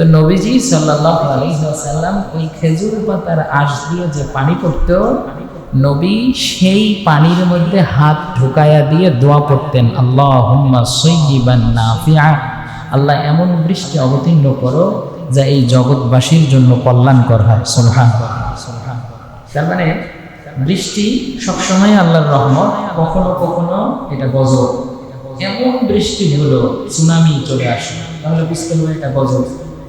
তো নবীজি সাল্লাহ আলহিহাসাল্লাম ওই খেজুর পাতার আশ দিয়ে যে পানি পড়তো নবী সেই পানির মধ্যে হাত ঢুকায়া দিয়ে দোয়া পড়তেন আল্লাহ হুম্মা নাফিয়া আল্লাহ এমন বৃষ্টি অবতীর্ণ করো যা এই জগৎবাসীর জন্য কল্যাণকর হয়। সোলহান তার মানে বৃষ্টি সবসময় আল্লাহর রহমত, কখনো কখনো এটা গজব। এমন বৃষ্টি হলো, সুনামি চলে আসে। তাহলে বুঝতে হবে এটা গজব।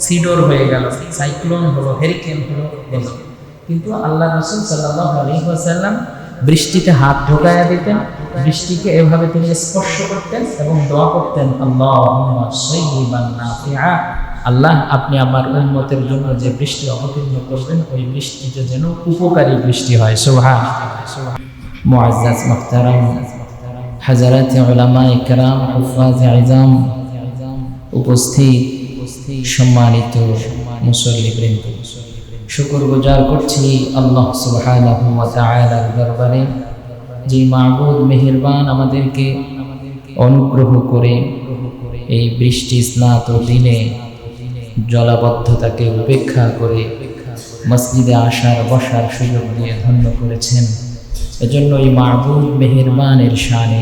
সিডোর হয়ে গেল সাইক্লোন হলো হেরিকেন হলো গজব কিন্তু আল্লাহ রসুল সাল্লাহ আলহিহাসাল্লাম বৃষ্টিতে হাত ঢোকায়া দিতেন, বৃষ্টিকে এভাবে তিনি স্পর্শ করতেন এবং দোয়া করতেন আল্লাহ আল্লাহ, আপনি আমার উন্মতের জন্য যে বৃষ্টি অবতীর্ণ করবেন, ওই বৃষ্টিটা যেন উপকারী বৃষ্টি হয়। সোহা মুআজ্জাজ মুহতারাম হাজারাত উলামা ইকরাম হুফাজ উপস্থিত। সম্মানিত মুসল্লিবৃন্দ শুকর গুজার করছি আল্লাহ সুবহানাহু দরবারে। যে মাহবুব মেহেরবান আমাদেরকে অনুগ্রহ করে এই বৃষ্টি স্নাত দিনে জলাবদ্ধতাকে উপেক্ষা করে মসজিদে আসার বসার সুযোগ দিয়ে ধন্য করেছেন। এজন্য এই মাহবুব মেহেরবানের শানে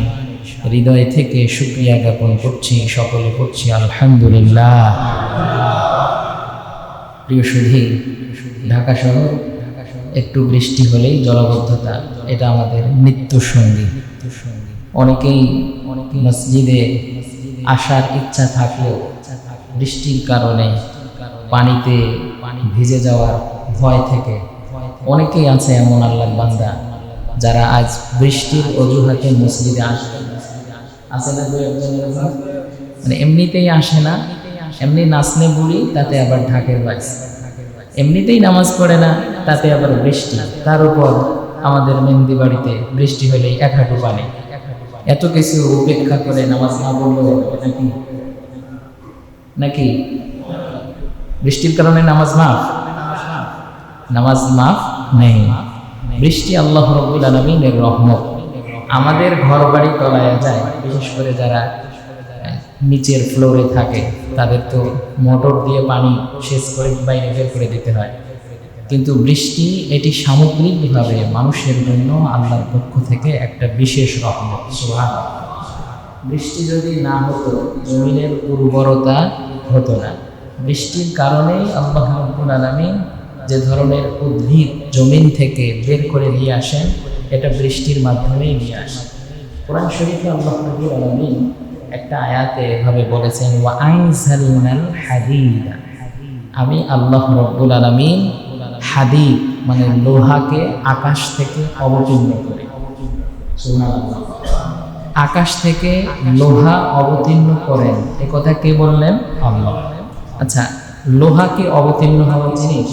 হৃদয় থেকে শুক্রিয়া জ্ঞাপন করছি, সকলে করছি আলহামদুলিল্লাহ। প্রিয় সুধী, ঢাকা শহর, একটু বৃষ্টি হলেই জলবদ্ধতা, এটা আমাদের মৃত্যু সঙ্গী। অনেকেই মসজিদে আসার ইচ্ছা থাকলেও বৃষ্টির কারণে পানিতে ভিজে যাওয়ার ভয় থেকে অনেকেই আছে এমন আল্লাহ বান্দা, যারা আজ বৃষ্টির অজুহাতে মসজিদে আসবে। আসে না একজন এরকম? মানে এমনিতেই আসে না, এমনি নাচনে বুড়ি, তাতে আবার ঢাকের বাজ। এমনিতেই নামাজ পড়ে না, তাতে আবার বৃষ্টি। তার উপর আমাদের মেহেন্দি বাড়িতে বৃষ্টি হলেই এক হাঁটু পানি। এত কিছু উপেক্ষা করে নামাজ না পড়লেও নাকি? নাকি? বৃষ্টির কারণে নামাজ মাফ? নামাজ মাফ নেই। বৃষ্টি আল্লাহ রবুল আলমিনের রহমত। আমাদের ঘর বাড়ি তলায় যায়, বিশেষ করে যারা নিচের ফ্লোরে থাকে, তাদের তো মোটর দিয়ে পানি শেষ করে বাইরে বের করে দিতে হয়। কিন্তু বৃষ্টি এটি সামগ্রিকভাবে মানুষের জন্য আল্লাহর পক্ষ থেকে একটা বিশেষ রহমত সুহান বৃষ্টি যদি না হতো, জমিনের উর্বরতা হতো না। বৃষ্টির কারণেই আল্লাহ রব্বুল আলমিন যে ধরনের উদ্ভিদ জমিন থেকে বের করে নিয়ে আসেন এটা বৃষ্টির মাধ্যমেই নিয়ে আসেন কোরআন শরীফে আল্লাহ রব্বুল আলমিন একটা আয়াতে এভাবে বলেছেন, ওয়া আইনজালনাল হাদিদা। আমি আল্লাহ রব্বুল আলমিন হাদিদ মানে লোহাকে আকাশ থেকে অবতীর্ণ করি। আকাশ থেকে লোহা অবতীর্ণ করেন। এ কথা কে বললেন? আল্লাহ। আচ্ছা লোহাকে অবতীর্ণ হওয়ার জিনিস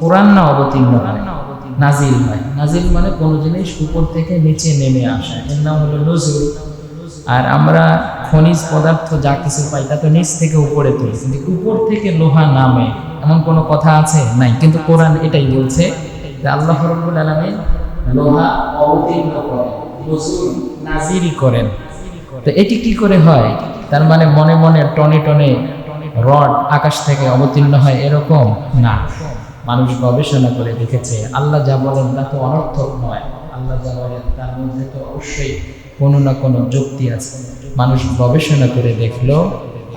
কোরআন না অবতীর্ণ হয়? নাজিল হয়। নাজিল মানে কোনো জিনিস উপর থেকে নিচে নেমে আসা। এর নাম হলো নজরুল। আর আমরা খনিজ পদার্থ যা কিছু পাই, তা তো নিচ থেকে উপরে তুলি। কিন্তু উপর থেকে লোহা নামে। এমন কোনো কথা আছে? নাই। কিন্তু কোরআন এটাই বলছে যে আল্লাহ রব্বুল আলমিন লোহা অবতীর্ণ করেন নাজিরি করেন। তো এটি কি করে হয়? তার মানে মনে মনে টনে টনে রড আকাশ থেকে অবতীর্ণ হয় এরকম? না। মানুষ গবেষণা করে দেখেছে, আল্লাহ যা বলেন তা তো অনর্থক নয়। আল্লাহ যা বলেন তার মধ্যে তো অবশ্যই কোনো না কোনো যুক্তি আছে। মানুষ গবেষণা করে দেখল,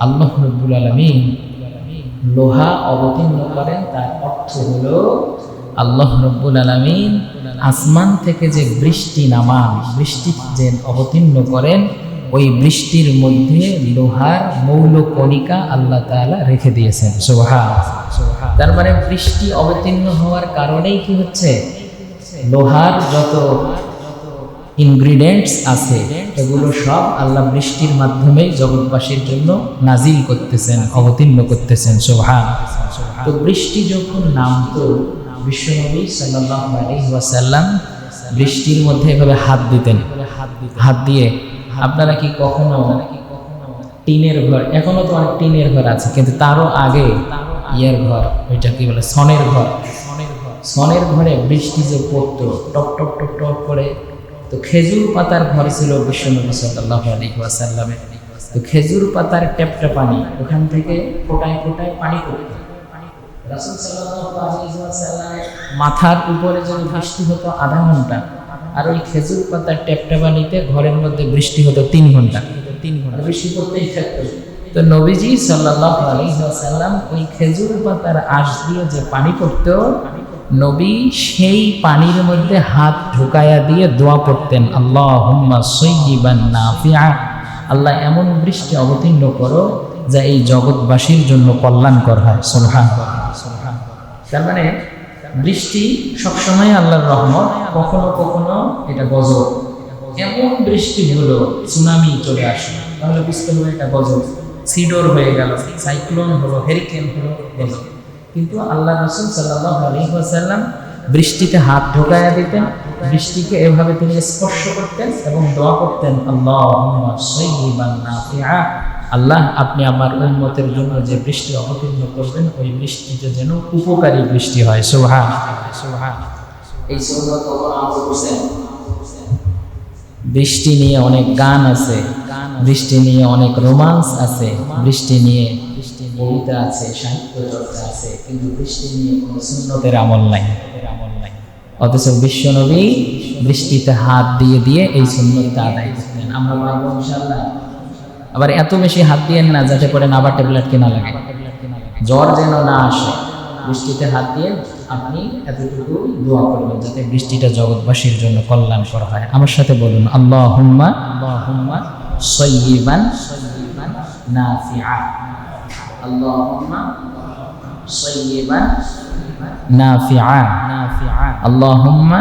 আল্লাহ রব্বুল আলমিন লোহা অবতীর্ণ করেন, তার অর্থ হলো আল্লাহ রব্বুল আলমিন আসমান থেকে যে বৃষ্টি নামান, বৃষ্টি যে অবতীর্ণ করেন ওই বৃষ্টির মধ্যে লোহার মৌল কণিকা আল্লাহ তাআলা রেখে দিয়েছেন। সোহা তার মানে বৃষ্টি অবতীর্ণ হওয়ার কারণেই কি হচ্ছে? লোহার যত ইনগ্রিডিয়েন্টস আছে, এগুলো সব আল্লাহ বৃষ্টির মাধ্যমে জগৎবাসীর জন্য নাজিল করতেছেন, অবতীর্ণ করতেছেন। সোহা তো বৃষ্টি যখন নামতো, বিশ্বনবী সাল্লাহ আলহিহাসাল্লাম বৃষ্টির মধ্যে এভাবে হাত দিতেন। হাত দিয়ে আপনারা কি কখনো টিনের ঘর? এখনও তো অনেক টিনের ঘর আছে, কিন্তু তারও আগে ইয়ের ঘর, ওইটা কি বলে, সনের ঘর। সনের ঘরে বৃষ্টি যে পড়তো, টপ টপ টপ টপ করে, তো খেজুর পাতার ঘর ছিল বিশ্বনবী সাল্লাহ আলী ওয়াসাল্লামের তো খেজুর পাতার ট্যাপটা পানি, ওখান থেকে ফোটায় ফোটায় পানি পড়তো। মাথার উপরে যদি বৃষ্টি হতো আধা ঘণ্টা। আর ওই খেজুর পাতার টেপটাবানিতে ঘরের মধ্যে বৃষ্টি হতো তিন ঘণ্টা। তিন ঘণ্টা বৃষ্টি পড়তেই থাকতো। তো নবীজি সাল্লাল্লাহু আলাইহি ওয়াসাল্লাম ওই খেজুর পাতার আশ দিয়ে যে পানি পড়তো, নবী সেই পানির মধ্যে হাত ঢুকায়া দিয়ে দোয়া পড়তেন আল্লাহ হুম্মা সৈয়িবান নাফিআ। আল্লাহ এমন বৃষ্টি অবতীর্ণ করো যা এই জগৎবাসীর জন্য কল্যাণকর হয়। সুবহান তার মানে বৃষ্টি সবসময় আল্লাহর রহমত, কখনো কখনো এটা গজব। এমন বৃষ্টি হলো সুনামি চলে আসে তাহলে বুঝতে হবে এটা গজব। সিডোর হয়ে গেল, সাইক্লোন হলো হেরিকেন হলো, গজব। কিন্তু আল্লাহ রসুল সাল্লাহ আলহিহাসাল্লাম বৃষ্টিতে হাত ঢোকায়া দিতেন, বৃষ্টিকে এভাবে তিনি স্পর্শ করতেন এবং দোয়া করতেন আল্লাহ আল্লাহ, আপনি আমার উন্মতের জন্য যে বৃষ্টি অবতীর্ণ করবেন, ওই বৃষ্টিতে যেন উপকারী বৃষ্টি হয়। সোহা সোহা এই বৃষ্টি নিয়ে অনেক গান আছে, বৃষ্টি নিয়ে অনেক রোমান্স আছে, বৃষ্টি নিয়ে কবিতা আছে, সাহিত্য চর্চা আছে, কিন্তু বৃষ্টি নিয়ে কোনো সুন্নতের আমল নাই। আমল নাই অথচ বিশ্বনবী বৃষ্টিতে হাত দিয়ে দিয়ে এই সুন্নতটা আদায় করতেন। আমরা পারব ইনশাল্লাহ আবার এত বেশি হাত দিয়ে না যাতে করে না আবার ট্যাবলেট কেনা লাগে। জ্বর যেন না আসে বৃষ্টিতে হাত দিয়ে আপনি এতটুকু দোয়া করবেন যাতে বৃষ্টিটা জগৎবাসীর জন্য কল্যাণকর হয়। আমার সাথে বলুন আল্লাহ হুম্মা হুম্মা নাফিআ। আল্লাহ হুম্মা সৈয়িবান নাফিআ। নাফিআ। আল্লাহ হুম্মা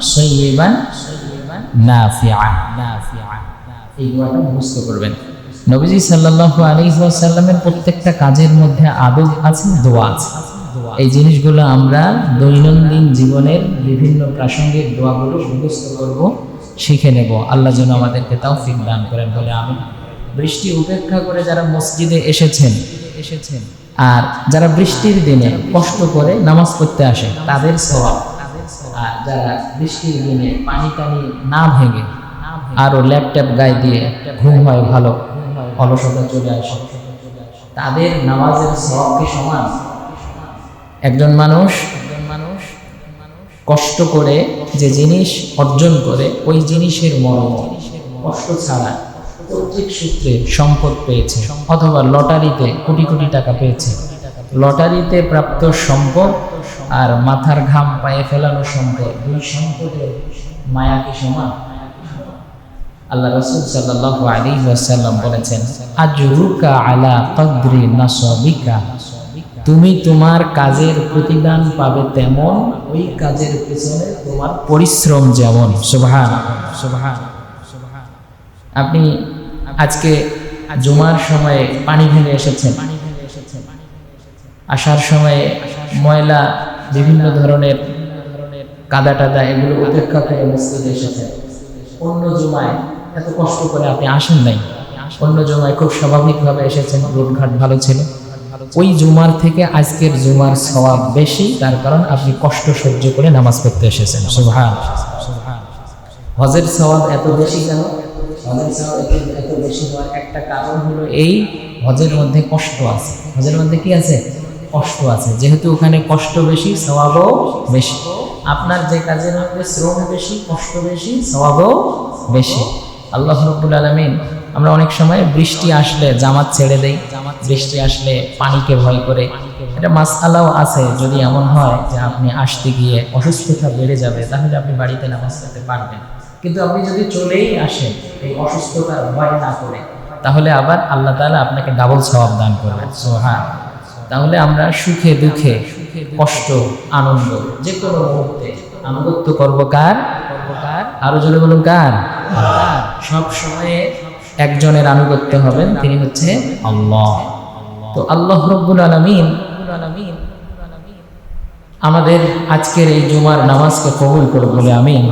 সৈয়িবান সৈয়িবান নাফিআ। নাফিআ। এই দোয়াটা মুখস্থ করবেন। নবীজি সাল্লাল্লাহু আলাইহি ওয়াসাল্লামের প্রত্যেকটা কাজের মধ্যে আদব আছে, দোয়া আছে। এই জিনিসগুলো আমরা দৈনন্দিন জীবনের বিভিন্ন প্রাসঙ্গিক দোয়াগুলো মুখস্থ করব, শিখে নেব। আল্লাহ যেন আমাদেরকে তাও ফিক দান করেন বলে আমি বৃষ্টি উপেক্ষা করে যারা মসজিদে এসেছেন এসেছেন, আর যারা বৃষ্টির দিনে কষ্ট করে নামাজ পড়তে আসে, তাদের স্বভাব আর যারা বৃষ্টির দিনে পানি টানি না ভেঙে আরও ল্যাপটপ গায়ে দিয়ে ঘুম হয় ভালো, অলসতা চলে আসে। তাদের নামাজের স্বভাব কি সমান? একজন মানুষ কষ্ট করে যে জিনিস অর্জন করে, ওই জিনিসের মর্ম কষ্ট ছাড়া প্রত্যেক সূত্রে সম্পদ পেয়েছে, অথবা লটারিতে কোটি কোটি টাকা পেয়েছে। লটারিতে প্রাপ্ত সম্পদ আর মাথার ঘাম পায়ে ফেলানো সম্পদ, দুই সম্পদের মায়া কি সমান? আল্লাহ রসুল ওয়াসাল্লাম বলেছেন, আজরুকা আলা তুমি তোমার কাজের প্রতিদান পাবে তেমন, ওই কাজের পিছনে তোমার পরিশ্রম যেমন। সুবহান সুবহান। আপনি আজকে জুমার সময়ে পানি ভেঙে এসেছেন। আসার সময়ে ময়লা, বিভিন্ন ধরনের কাদা টাদা এগুলো উপেক্ষা করে মসজিদে এসেছেন। অন্য জুমায় এত কষ্ট করে আপনি আসেন নাই। অন্য জুমায় খুব স্বাভাবিকভাবে এসেছেন রোডঘাট ভালো ছিল। ওই জুমার থেকে আজকের জুমার সওয়াব বেশি, তার কারণ আপনি কষ্ট সহ্য করে নামাজ পড়তে এসেছেন। সুবহান। হজের সওয়াব এত বেশি কেন? হজের সওয়াব এত বেশি হওয়ার একটা কারণ হলো এই হজের মধ্যে কষ্ট আছে। হজের মধ্যে কি আছে? কষ্ট আছে। যেহেতু ওখানে কষ্ট বেশি স্বভাবও বেশি। আপনার যে কাজের মধ্যে শ্রম বেশি, কষ্ট বেশি স্বভাবও বেশি। আল্লাহ রব্বুল আলমিন, আমরা অনেক সময় বৃষ্টি আসলে জামাত ছেড়ে দেই, বৃষ্টি আসলে পানিকে ভয় করে। এটা মাসালাও আছে যদি এমন হয় যে আপনি আসতে গিয়ে অসুস্থতা বেড়ে যাবে, তাহলে আপনি বাড়িতে নামাজ পড়তে পারবেন। কিন্তু আপনি যদি চলেই আসেন এই অসুস্থতার ভয় না করে, তাহলে আবার আল্লাহ তাআলা আপনাকে ডাবল সওয়াব দান করবেন। হ্যাঁ তাহলে আমরা সুখে দুঃখে কষ্ট, আনন্দ যে কোনো মুহূর্তে আনুগত্য করব কার করব কার? আরও জোরে বলুন কার? সব সময়ে একজনের আনুগত্য হবেন তিনি হচ্ছে আল্লাহ। তো আল্লাহ রব্বুল আলমিন আমাদের আজকের এই জুমার নামাজকে কবুল করুক বলে আমিন।